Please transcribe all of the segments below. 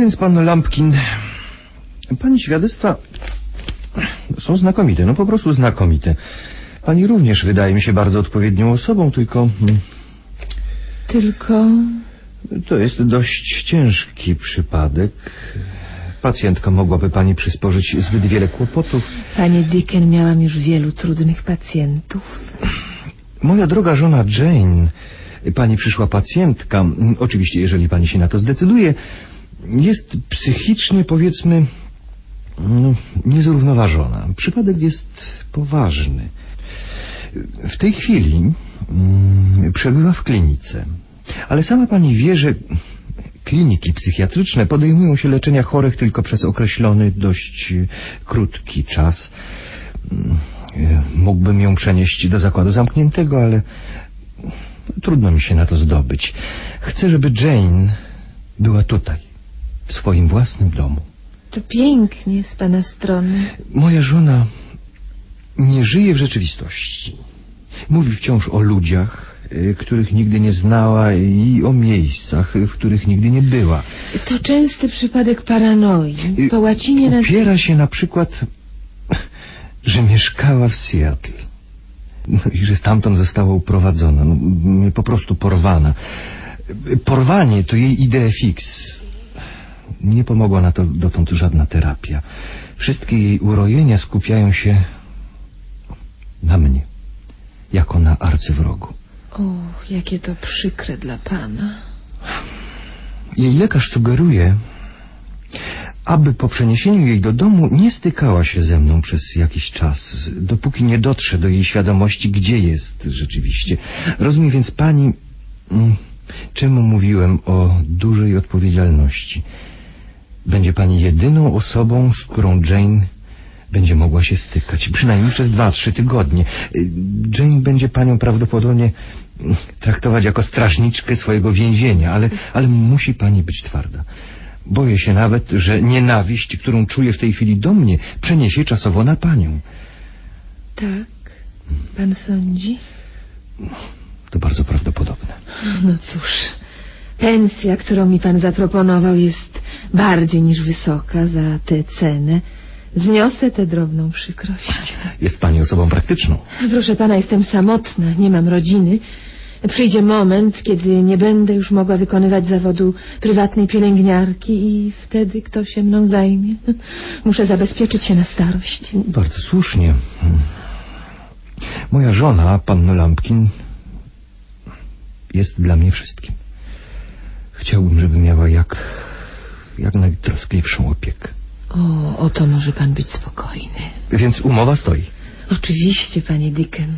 więc pan Lampkin, pani świadectwa są znakomite, no po prostu znakomite. Pani również wydaje mi się bardzo odpowiednią osobą, tylko mm, Tylko to jest dość ciężki przypadek. Pacjentka mogłaby pani przysporzyć zbyt wiele kłopotów. Panie Dicken, miałam już wielu trudnych pacjentów. Moja droga żona Jane, pani przyszła pacjentka, oczywiście jeżeli pani się na to zdecyduje, jest psychicznie powiedzmy no, niezrównoważona. Przypadek jest poważny. W tej chwili mm, przebywa w klinice, ale sama pani wie, że kliniki psychiatryczne podejmują się leczenia chorych tylko przez określony, dość e, krótki czas. Mm, Mógłbym ją przenieść do zakładu zamkniętego, ale trudno mi się na to zdobyć. Chcę, żeby Jane była tutaj, w swoim własnym domu. To pięknie z pana strony. Moja żona nie żyje w rzeczywistości. Mówi wciąż o ludziach, y, których nigdy nie znała i o miejscach, y, w których nigdy nie była. To częsty przypadek paranoi. Y, Po łacinie. Upiera się na przykład, że mieszkała w Seattle. No i że stamtąd została uprowadzona, no, po prostu porwana. Porwanie to jej idea fix. Nie pomogła na to dotąd żadna terapia. Wszystkie jej urojenia skupiają się na mnie, jako na arcywrogu. O, jakie to przykre dla pana. Jej lekarz sugeruje, aby po przeniesieniu jej do domu nie stykała się ze mną przez jakiś czas, dopóki nie dotrze do jej świadomości, gdzie jest rzeczywiście. Rozumie więc pani, mm, czemu mówiłem o dużej odpowiedzialności. Będzie pani jedyną osobą, z którą Jane będzie mogła się stykać, przynajmniej przez dwa, trzy tygodnie. Jane będzie panią prawdopodobnie traktować jako strażniczkę swojego więzienia, ale, ale musi pani być twarda. Boję się nawet, że nienawiść, którą czuję w tej chwili do mnie, przeniesie czasowo na panią. Tak? Pan sądzi? To bardzo prawdopodobne. No cóż, pensja, którą mi pan zaproponował, jest bardziej niż wysoka za tę cenę. Zniosę tę drobną przykrość. Jest pani osobą praktyczną. Proszę pana, jestem samotna, nie mam rodziny. Przyjdzie moment, kiedy nie będę już mogła wykonywać zawodu prywatnej pielęgniarki i wtedy kto się mną zajmie? Muszę zabezpieczyć się na starość. Bardzo słusznie. Moja żona, panno Lampkin, jest dla mnie wszystkim. Chciałbym, żeby miała jak, jak najtroskliwszą opiekę. O, o to może pan być spokojny. Więc umowa stoi. Oczywiście, panie Dicken.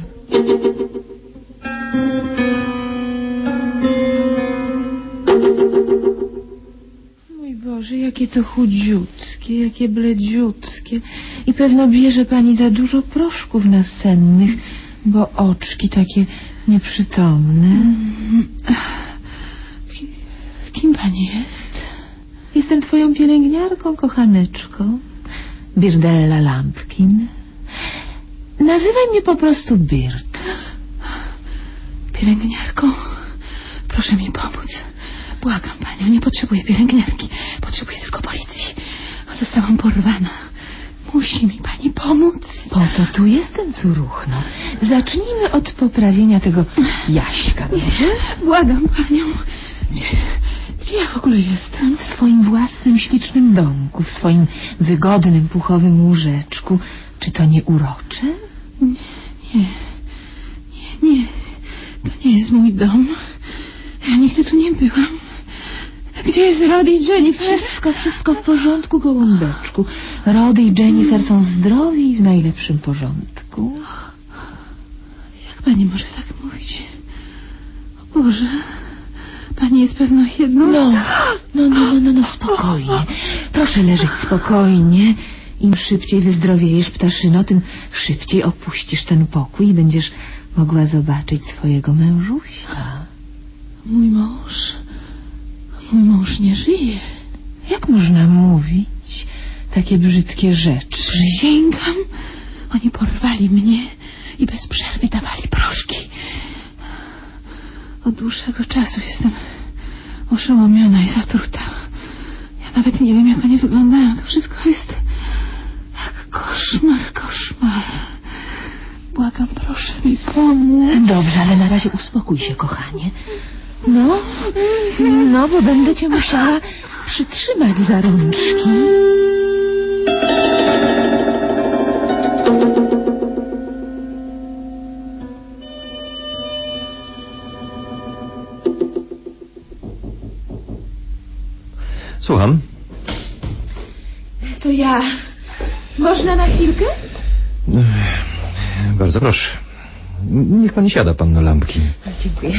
Mój Boże, jakie to chudziutkie, jakie bledziutkie. I pewno bierze pani za dużo proszków nasennych, bo oczki takie nieprzytomne. Kim pani jest? Jestem twoją pielęgniarką, kochaneczką. Birdella Lampkin. Nazywaj mnie po prostu Birt. Pielęgniarką, proszę mi pomóc. Błagam panią, nie potrzebuję pielęgniarki. Potrzebuję tylko policji. Zostałam porwana. Musi mi pani pomóc. Po to tu jestem, curuchno. Zacznijmy od poprawienia tego jaśka, dobrze? Błagam panią. Gdzie, gdzie ja w ogóle jestem? W swoim własnym ślicznym domku, w swoim wygodnym puchowym łóżeczku. Czy to nie urocze? Nie, nie, nie. To nie jest mój dom. Ja nigdy tu nie byłam. Gdzie jest Rody i Jennifer? Wszystko, wszystko w porządku, gołąbeczku. Rody i Jennifer są zdrowi i w najlepszym porządku. Jak pani może tak mówić? O Boże, pani jest pewno jedną... No, no, no, no, no, no, spokojnie. Proszę leżeć spokojnie. Im szybciej wyzdrowiejesz, ptaszyno, tym szybciej opuścisz ten pokój i będziesz mogła zobaczyć swojego mężusia. Mój mąż... Mój mąż nie żyje. Jak można mówić takie brzydkie rzeczy? Przysięgam, oni porwali mnie i bez przerwy dawali proszki. Od dłuższego czasu jestem oszołomiona i zatruta. Ja nawet nie wiem, jak oni wyglądają. To wszystko jest jak koszmar, koszmar. Błagam, proszę mi pomóc. Dobrze, ale na razie uspokój się, kochanie. No, no, bo będę cię musiała przytrzymać za rączki. Słucham. To ja. Można na chwilkę? Bardzo proszę. Niech pani siada, panno Lampki. Dziękuję.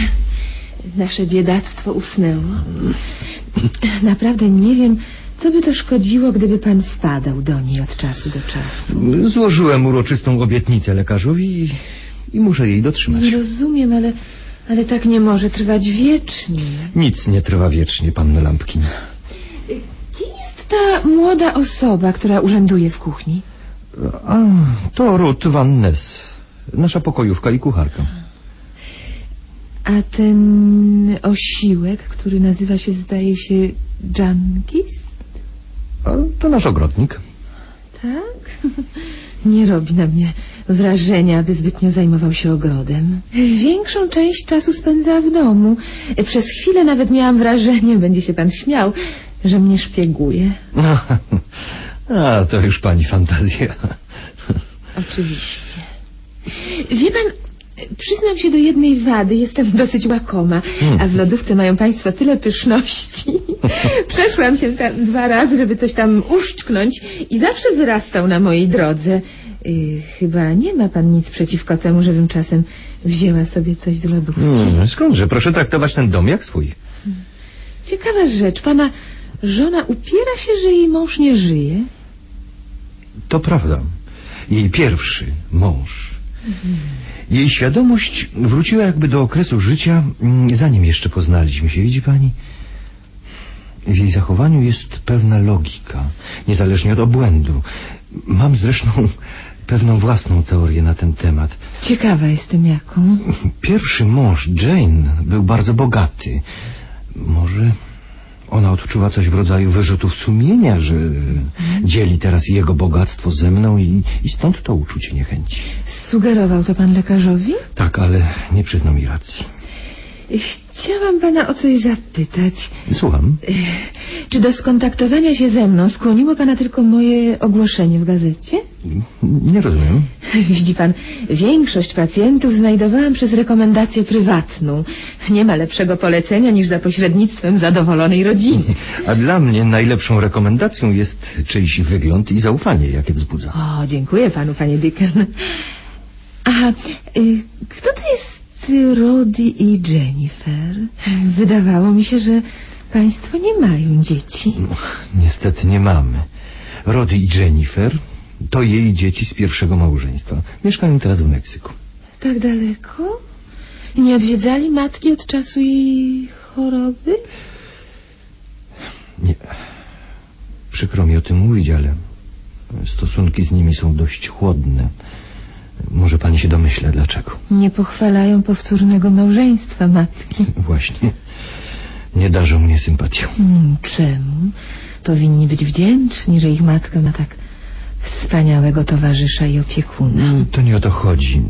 Nasze biedactwo usnęło. Naprawdę nie wiem, co by to szkodziło, gdyby pan wpadał do niej od czasu do czasu. Złożyłem uroczystą obietnicę lekarzowi i, i muszę jej dotrzymać. Nie rozumiem, ale, ale tak nie może trwać wiecznie. Nic nie trwa wiecznie, panno Lampkin. Ta młoda osoba, która urzęduje w kuchni? A, to Ruth Van Ness, nasza pokojówka i kucharka. A ten osiłek, który nazywa się, zdaje się, Junkis? A, to nasz ogrodnik. Tak? Nie robi na mnie wrażenia, aby zbytnio zajmował się ogrodem. Większą część czasu spędza w domu. Przez chwilę nawet miałam wrażenie, będzie się pan śmiał, że mnie szpieguje. A, to już pani fantazja. Oczywiście. Wie pan, przyznam się do jednej wady, jestem dosyć łakoma, Hmm. a w lodówce mają państwo tyle pyszności. Przeszłam się tam dwa razy, żeby coś tam uszczknąć i zawsze wyrastał na mojej drodze. Y, chyba nie ma pan nic przeciwko temu, żebym czasem wzięła sobie coś z lodówki. Hmm, skądże? Proszę traktować ten dom jak swój. Ciekawa rzecz, pana żona upiera się, że jej mąż nie żyje. To prawda. Jej pierwszy mąż. Jej świadomość wróciła jakby do okresu życia, mm, zanim jeszcze poznaliśmy się. Widzi pani? W jej zachowaniu jest pewna logika, niezależnie od obłędu. Mam zresztą pewną własną teorię na ten temat. Ciekawa jestem jaką. Pierwszy mąż, Jane, był bardzo bogaty. Może ona odczuwa coś w rodzaju wyrzutów sumienia, że dzieli teraz jego bogactwo ze mną i, i stąd to uczucie niechęci. Sugerował to pan lekarzowi? Tak, ale nie przyznał mi racji. Chciałam pana o coś zapytać. Słucham. Czy do skontaktowania się ze mną skłoniło pana tylko moje ogłoszenie w gazecie? Nie rozumiem. Widzi pan, większość pacjentów znajdowałam przez rekomendację prywatną. Nie ma lepszego polecenia niż za pośrednictwem zadowolonej rodziny. A dla mnie najlepszą rekomendacją jest czyjś wygląd i zaufanie, jakie wzbudza. O, dziękuję panu, panie Dickon. Aha, y, kto to jest y, Rody i Jennifer? Wydawało mi się, że państwo nie mają dzieci. No, niestety nie mamy. Rody i Jennifer to jej dzieci z pierwszego małżeństwa. Mieszkają teraz w Meksyku. Tak daleko? Nie odwiedzali matki od czasu jej choroby? Nie. Przykro mi o tym mówić, ale stosunki z nimi są dość chłodne. Może pani się domyśla dlaczego. Nie pochwalają powtórnego małżeństwa matki. Właśnie. Nie darzą mnie sympatią. Hmm, czemu? Powinni być wdzięczni, że ich matka ma tak wspaniałego towarzysza i opiekuna. To nie o to chodzi.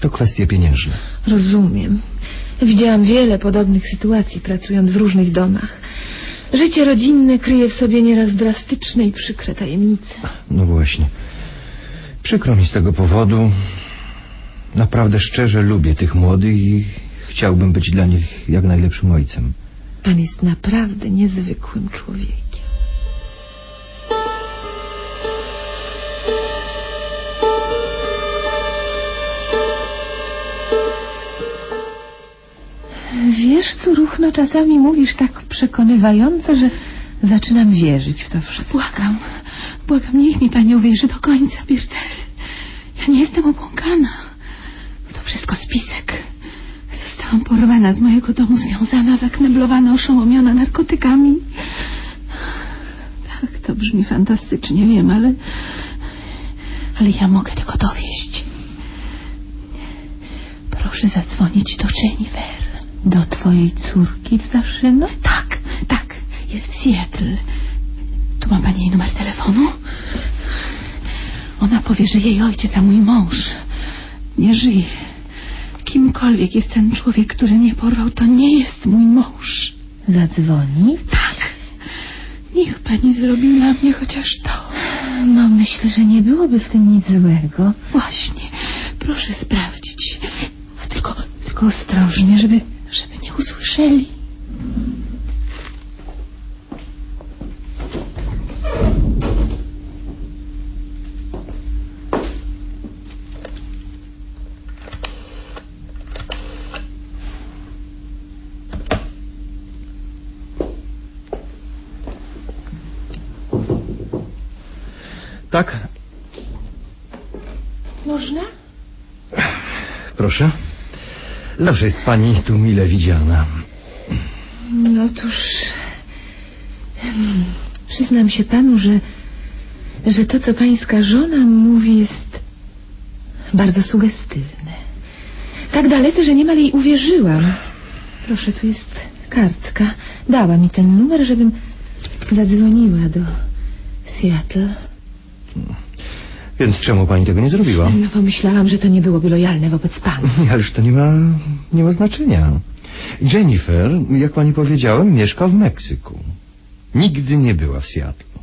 To kwestie pieniężne. Rozumiem. Widziałam wiele podobnych sytuacji, pracując w różnych domach. Życie rodzinne kryje w sobie nieraz drastyczne i przykre tajemnice. No właśnie. Przykro mi z tego powodu. Naprawdę szczerze lubię tych młodych i chciałbym być dla nich jak najlepszym ojcem. Pan jest naprawdę niezwykłym człowiekiem. Wiesz, Curuchno, czasami mówisz tak przekonywająco, że zaczynam wierzyć w to wszystko. Błagam, błagam, niech mi pani uwierzy do końca, Birtel. Ja nie jestem obłąkana. To wszystko spisek. Zostałam porwana z mojego domu, związana, zakneblowana, oszołomiona narkotykami. Tak, to brzmi fantastycznie, wiem, ale... Ale ja mogę tego dowieść. Proszę zadzwonić do Jennifer. Do twojej córki w Zaszyno? Tak, tak, jest w Seattle. Tu ma pani jej numer telefonu? Ona powie, że jej ojciec, a mój mąż nie żyje. Kimkolwiek jest ten człowiek, który mnie porwał, to nie jest mój mąż. Zadzwonić? Tak. Niech pani zrobi dla mnie chociaż to. No, myślę, że nie byłoby w tym nic złego. Właśnie. Proszę sprawdzić. Tylko, tylko ostrożnie, żeby, żeby nie usłyszeli. Zawsze jest pani tu mile widziana. No hmm, Przyznam się panu, że... że to, co pańska żona mówi, jest bardzo sugestywne. Tak dalece, że niemal jej uwierzyłam. Proszę, tu jest kartka. Dała mi ten numer, żebym zadzwoniła do Seattle. Więc czemu pani tego nie zrobiła? No pomyślałam, że to nie byłoby lojalne wobec pana. Ależ to nie ma, nie ma znaczenia. Jennifer, jak pani powiedziałem, mieszka w Meksyku. Nigdy nie była w Seattle.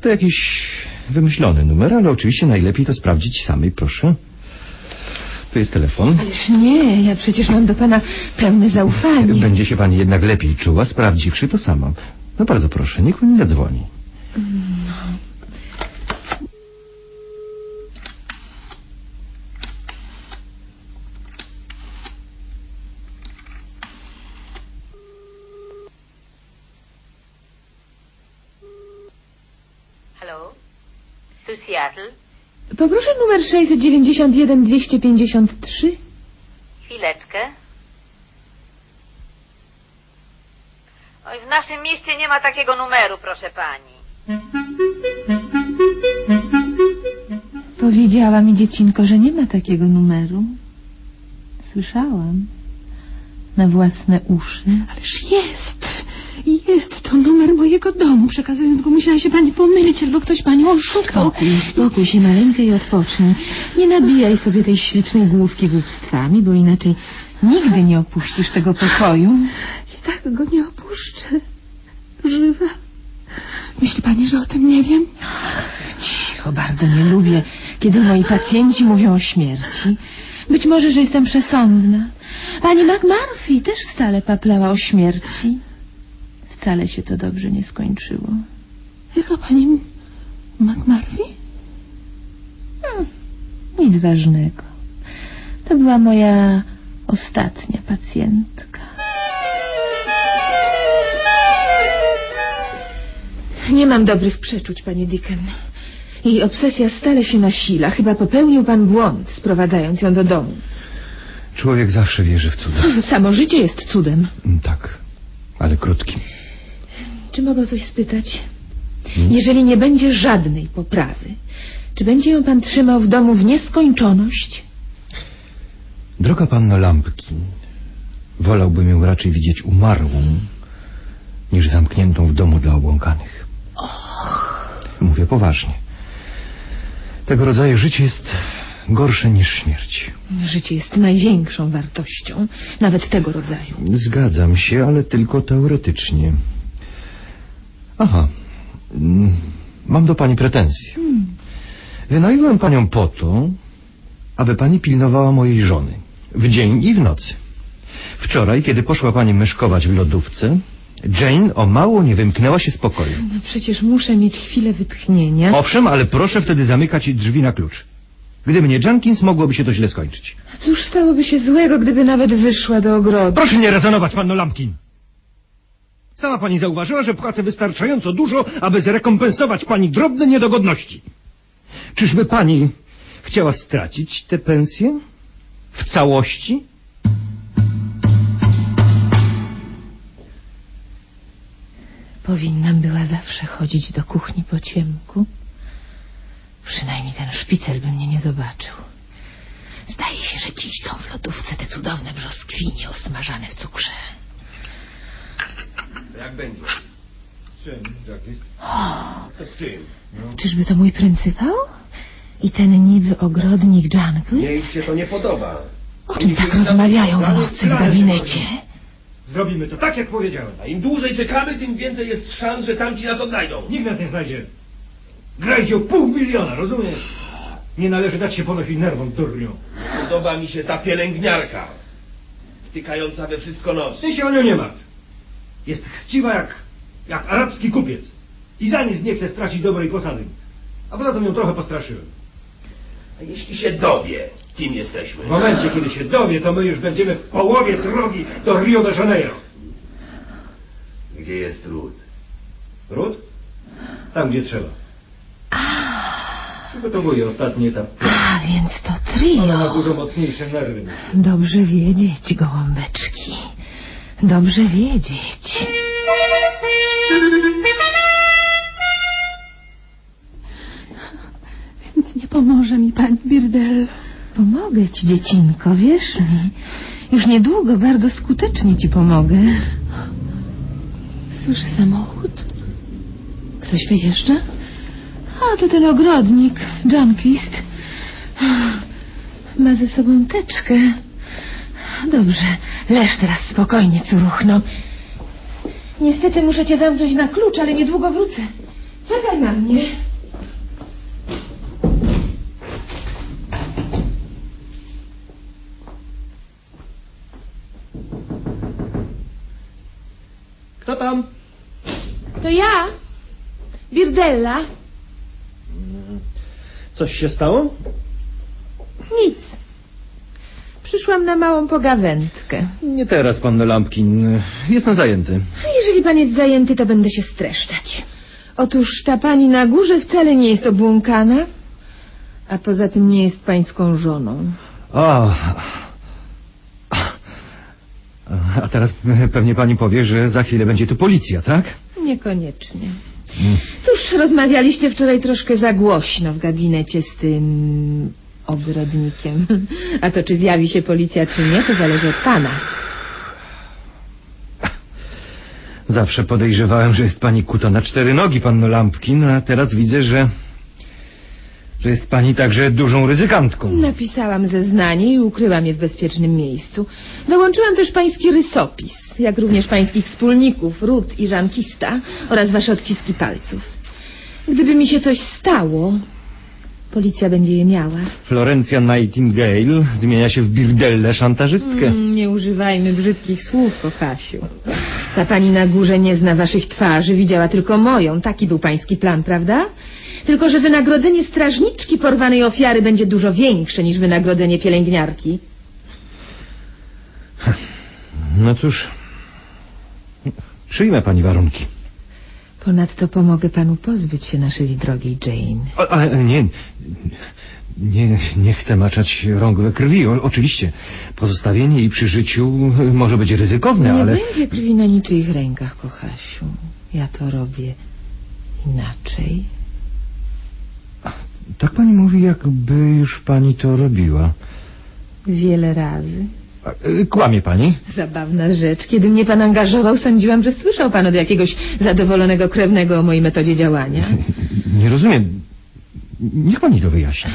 To jakiś wymyślony numer, ale oczywiście najlepiej to sprawdzić samej, proszę. To jest telefon. Ależ nie, ja przecież mam do pana pełne zaufanie. Będzie się pani jednak lepiej czuła, sprawdziwszy to sama. No bardzo proszę, niech pani zadzwoni. Halo? Seattle? Poproszę numer 691-253. Chwileczkę. Oj, w naszym mieście nie ma takiego numeru, proszę pani. Powiedziała mi dziecinko, że nie ma takiego numeru. Słyszałam. Na własne uszy. Ależ jest. Jest to numer mojego domu. Przekazując go, musiała się pani pomylić, albo ktoś panią oszukał. Spokój, spokój się maleńka i odpocznij. Nie nabijaj sobie tej ślicznej główki głupstwami, bo inaczej nigdy nie opuścisz tego pokoju. I tak go nie opuszczę. Żywa. Myśli pani, że o tym nie wiem? Cicho, bardzo nie lubię, kiedy moi pacjenci mówią o śmierci. Być może, że jestem przesądna. Pani McMurphy też stale paplała o śmierci. Wcale się to dobrze nie skończyło. Jaka pani McMurphy? Hmm, nic ważnego. To była moja ostatnia pacjentka. Nie mam dobrych przeczuć, panie Dicken. Jej obsesja stale się nasila. Chyba popełnił pan błąd, sprowadzając ją do domu. Człowiek zawsze wierzy w cuda. Samo życie jest cudem. Tak, ale krótkim. Czy mogę coś spytać? Hmm? Jeżeli nie będzie żadnej poprawy, czy będzie ją pan trzymał w domu w nieskończoność? Droga panno Lampki, wolałbym ją raczej widzieć umarłą, niż zamkniętą w domu dla obłąkanych. Mówię poważnie. Tego rodzaju życie jest gorsze niż śmierć. Życie jest największą wartością, nawet tego rodzaju. Zgadzam się, ale tylko teoretycznie. Aha. Mm, Mam do pani pretensje. Wynająłem panią po to, aby pani pilnowała mojej żony. W dzień i w nocy. Wczoraj, kiedy poszła pani myszkować w lodówce, Jane o mało nie wymknęła się z pokoju. No przecież muszę mieć chwilę wytchnienia. Owszem, ale proszę wtedy zamykać drzwi na klucz. Gdyby nie Jenkins, mogłoby się to źle skończyć. A Cóż stałoby się złego, gdyby nawet wyszła do ogrodu? Proszę nie rezonować, panno Lampkin. Sama pani zauważyła, że płacę wystarczająco dużo, aby zrekompensować pani drobne niedogodności. Czyżby pani chciała stracić tę pensję? W całości? Powinnam była zawsze chodzić do kuchni po ciemku. Przynajmniej ten szpicel by mnie nie zobaczył. Zdaje się, że dziś są w lodówce te cudowne brzoskwinie osmażane w cukrze. Jak będzie? Czym, Jackie? To z czym? Czyżby to mój pryncypał? I ten niby ogrodnik Jungle? Jej się to nie podoba. O czym tak rozmawiają w nocy w gabinecie? Zrobimy to tak, jak powiedziałem. A im dłużej czekamy, tym więcej jest szans, że tamci nas odnajdą. Nikt nas nie znajdzie. Grajcie o pół miliona, rozumiesz? Nie należy dać się ponosić nerwom, durniu. Podoba mi się ta pielęgniarka. Wtykająca we wszystko nos. Ty się o nią nie martw. Jest chciwa jak, jak arabski kupiec. I za nic nie chce stracić dobrej posady. A poza tym ją trochę postraszyłem. A jeśli się dowie, kim jesteśmy? W momencie, kiedy się dowie, to my już będziemy w połowie drogi do Rio de Janeiro. Gdzie jest Ród? Ród? Tam, gdzie trzeba. Przygotowuję ostatni etap. A, więc to Ona ma trio. dużo mocniejsze nerwy. Dobrze wiedzieć, gołąbeczki. Dobrze wiedzieć. Więc nie pomoże mi pani Birdello. Pomogę ci, dziecinko, wierz mi. Już niedługo bardzo skutecznie ci pomogę. Słyszę samochód. Ktoś wyjeżdża? A, to ten ogrodnik, Junkist. Ma ze sobą teczkę. Dobrze, leż teraz spokojnie, curuchno. Niestety muszę cię zamknąć na klucz, ale niedługo wrócę. Czekaj na mnie. Kto tam? To ja, Birdella. Coś się stało? Nic. Przyszłam na małą pogawędkę. Nie teraz, pan Lampkin. Jestem zajęty. A jeżeli pan jest zajęty, to będę się streszczać. Otóż ta pani na górze wcale nie jest obłąkana, a poza tym nie jest pańską żoną. O. A teraz pewnie pani powie, że za chwilę będzie tu policja, tak? Niekoniecznie. Cóż, rozmawialiście wczoraj troszkę za głośno w gabinecie z tym ogrodnikiem. A to czy zjawi się policja, czy nie, to zależy od pana. Zawsze podejrzewałem, że jest pani kuto na cztery nogi, panno Lampkin, a teraz widzę, że... że jest pani także dużą ryzykantką. Napisałam zeznanie i ukryłam je w bezpiecznym miejscu. Dołączyłam też pański rysopis, jak również pańskich wspólników, Rut i Żankista oraz wasze odciski palców. Gdyby mi się coś stało, policja będzie je miała. Florencja Nightingale zmienia się w birdellę szantażystkę. Mm, nie używajmy brzydkich słów, kochasiu. Ta pani na górze nie zna waszych twarzy, widziała tylko moją. Taki był pański plan, prawda? Tylko, że wynagrodzenie strażniczki porwanej ofiary będzie dużo większe niż wynagrodzenie pielęgniarki. No cóż... Przyjmę pani warunki. Ponadto pomogę panu pozbyć się naszej drogiej Jane. O, ale nie, nie, nie chcę maczać rąk we krwi. O, oczywiście, pozostawienie jej przy życiu może być ryzykowne, Nie ale... będzie krwi na niczyich rękach, kochasiu. Ja to robię inaczej. Tak pani mówi, jakby już pani to robiła. Wiele razy. Kłamie pani? Zabawna rzecz. Kiedy mnie pan angażował, sądziłam, że słyszał pan od jakiegoś zadowolonego krewnego o mojej metodzie działania. Nie rozumiem. Niech pani to wyjaśni.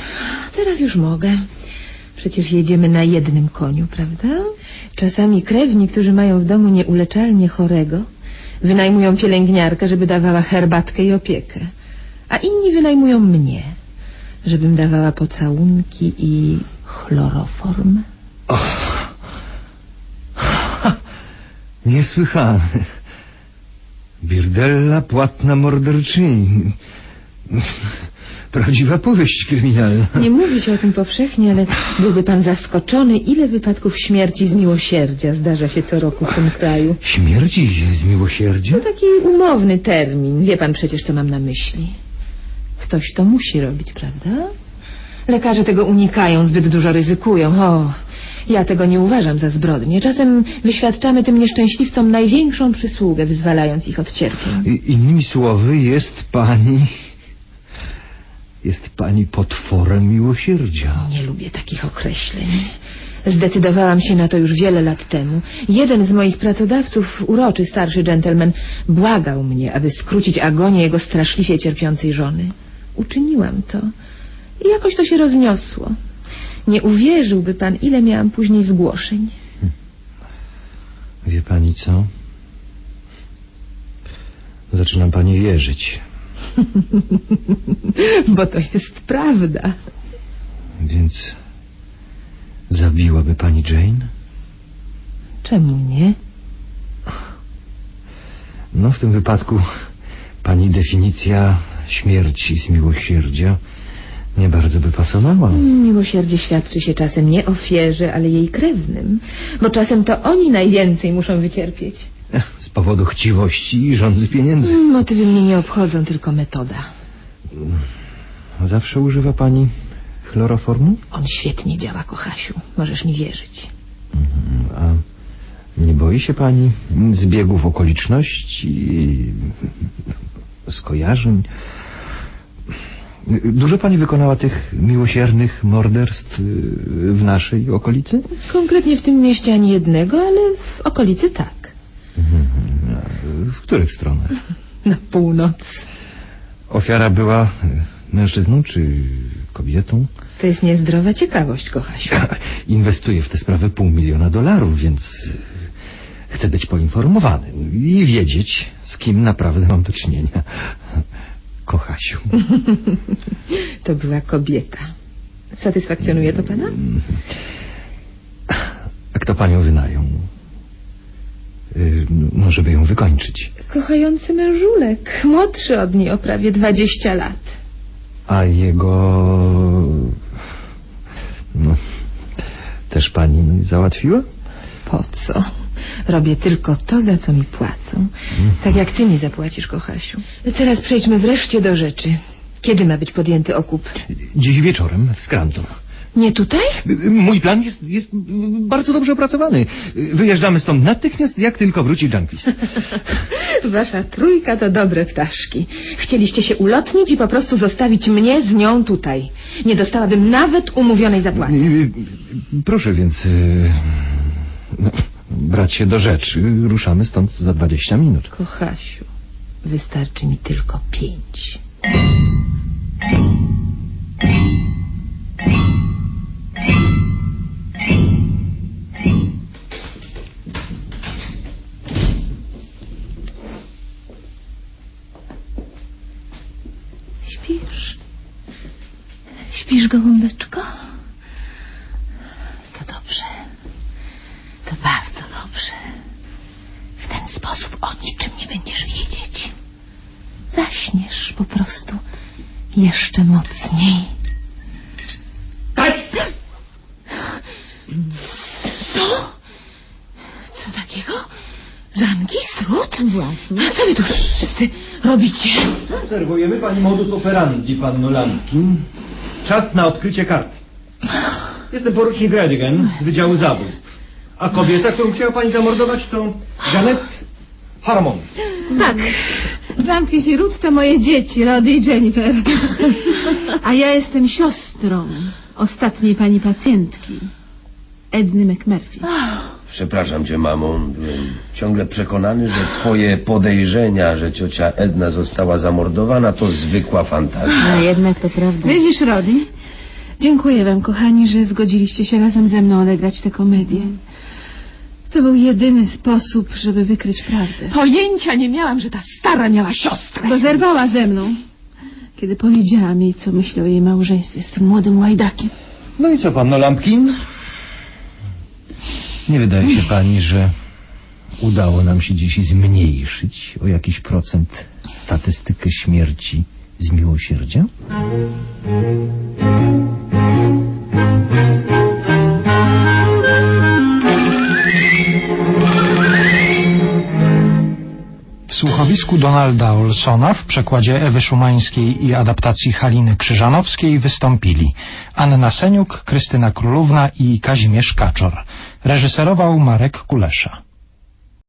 Teraz już mogę. Przecież jedziemy na jednym koniu, prawda? Czasami krewni, którzy mają w domu nieuleczalnie chorego, wynajmują pielęgniarkę, żeby dawała herbatkę i opiekę. A inni wynajmują mnie, żebym dawała pocałunki i chloroform. Niesłychane. Birdella płatna morderczyni. Prawdziwa powieść kryminalna. Nie mówi się o tym powszechnie, ale byłby pan zaskoczony, ile wypadków śmierci z miłosierdzia zdarza się co roku w tym kraju. Śmierci z miłosierdzia? To taki umowny termin. Wie pan przecież, co mam na myśli. Ktoś to musi robić, prawda? Lekarze tego unikają, zbyt dużo ryzykują. O, Ja tego nie uważam za zbrodnię. Czasem wyświadczamy tym nieszczęśliwcom największą przysługę, wyzwalając ich od cierpień. I, innymi słowy, jest pani... Jest pani potworem miłosierdzia. Nie lubię takich określeń. Zdecydowałam się na to już wiele lat temu. Jeden z moich pracodawców, uroczy starszy dżentelmen, błagał mnie, aby skrócić agonię jego straszliwie cierpiącej żony. Uczyniłam to i jakoś to się rozniosło. Nie uwierzyłby pan, ile miałam później zgłoszeń. Wie pani co? Zaczynam pani wierzyć. Bo to jest prawda. Więc zabiłaby pani Jane? Czemu nie? No, w tym wypadku pani definicja śmierci z miłosierdzia nie bardzo by pasowała. Miłosierdzie świadczy się czasem nie ofierze, ale jej krewnym, bo czasem to oni najwięcej muszą wycierpieć. Z powodu chciwości i rządzy pieniędzy. Motywy mnie nie obchodzą, tylko metoda. Zawsze używa pani chloroformu? On świetnie działa, Kochasiu. Możesz mi wierzyć. A nie boi się pani zbiegów okoliczności, skojarzeń? Dużo pani wykonała tych miłosiernych morderstw y, w naszej okolicy? Konkretnie w tym mieście ani jednego, ale w okolicy tak. W których stronach? Na północ. Ofiara była y, mężczyzną czy kobietą? To jest niezdrowa ciekawość, Kochasiu. Inwestuję w tę sprawę pół miliona dolarów, więc y, chcę być poinformowany i wiedzieć, z kim naprawdę mam do czynienia. To była kobieta. Satysfakcjonuje to pana? A kto panią wynajął? Y, No, żeby ją wykończyć. Kochający mężulek, młodszy od niej o prawie 20 lat. A jego... No, też pani załatwiła? Po co? Robię tylko to, za co mi płacą. Tak jak ty mi zapłacisz, Kochasiu. Teraz przejdźmy wreszcie do rzeczy. Kiedy ma być podjęty okup? Dziś wieczorem w Scranton. Nie tutaj? Mój plan jest, jest bardzo dobrze opracowany. Wyjeżdżamy stąd natychmiast, jak tylko wróci Junkies. Wasza trójka to dobre ptaszki. Chcieliście się ulotnić i po prostu zostawić mnie z nią tutaj. Nie dostałabym nawet umówionej zapłaty. Y, Proszę więc y, no, brać się do rzeczy. Ruszamy stąd za 20 minut. Kochasiu, wystarczy mi tylko pięć. Śpisz? Śpisz, gołąbeczko? To dobrze. To bardzo dobrze. W ten sposób o niczym nie będziesz wiedzieć. Zaśniesz po prostu jeszcze mocniej. Co? Co takiego? Żanki, sród? Właśnie. A co wy tu wszyscy robicie? Obserwujemy pani modus operandi, panno Lampkin. Czas na odkrycie kart. Jestem porucznik Redigan z Wydziału Zabójstw. A kobieta, którą chciała pani zamordować, to Janet Harmon. Tak. Jumpis i Ruth to moje dzieci, Rody i Jennifer. A ja jestem siostrą ostatniej pani pacjentki, Edny McMurphy. Przepraszam cię, mamo. Byłem ciągle przekonany, że twoje podejrzenia, że ciocia Edna została zamordowana, to zwykła fantazja. A jednak to prawda. Widzisz, Rody? Dziękuję wam, kochani, że zgodziliście się razem ze mną odegrać tę komedię. To był jedyny sposób, żeby wykryć prawdę. Pojęcia nie miałam, że ta stara miała siostrę. Bo zerwała ze mną, kiedy powiedziałam jej, co myślę o jej małżeństwie z tym młodym łajdakiem. No i co, panno Lampkin? Nie wydaje się pani, że udało nam się dziś zmniejszyć o jakiś procent statystykę śmierci z miłosierdzia? Słuchowisku Donalda Olsona w przekładzie Ewy Szumańskiej i adaptacji Haliny Krzyżanowskiej wystąpili Anna Seniuk, Krystyna Królówna i Kazimierz Kaczor. Reżyserował Marek Kulesza.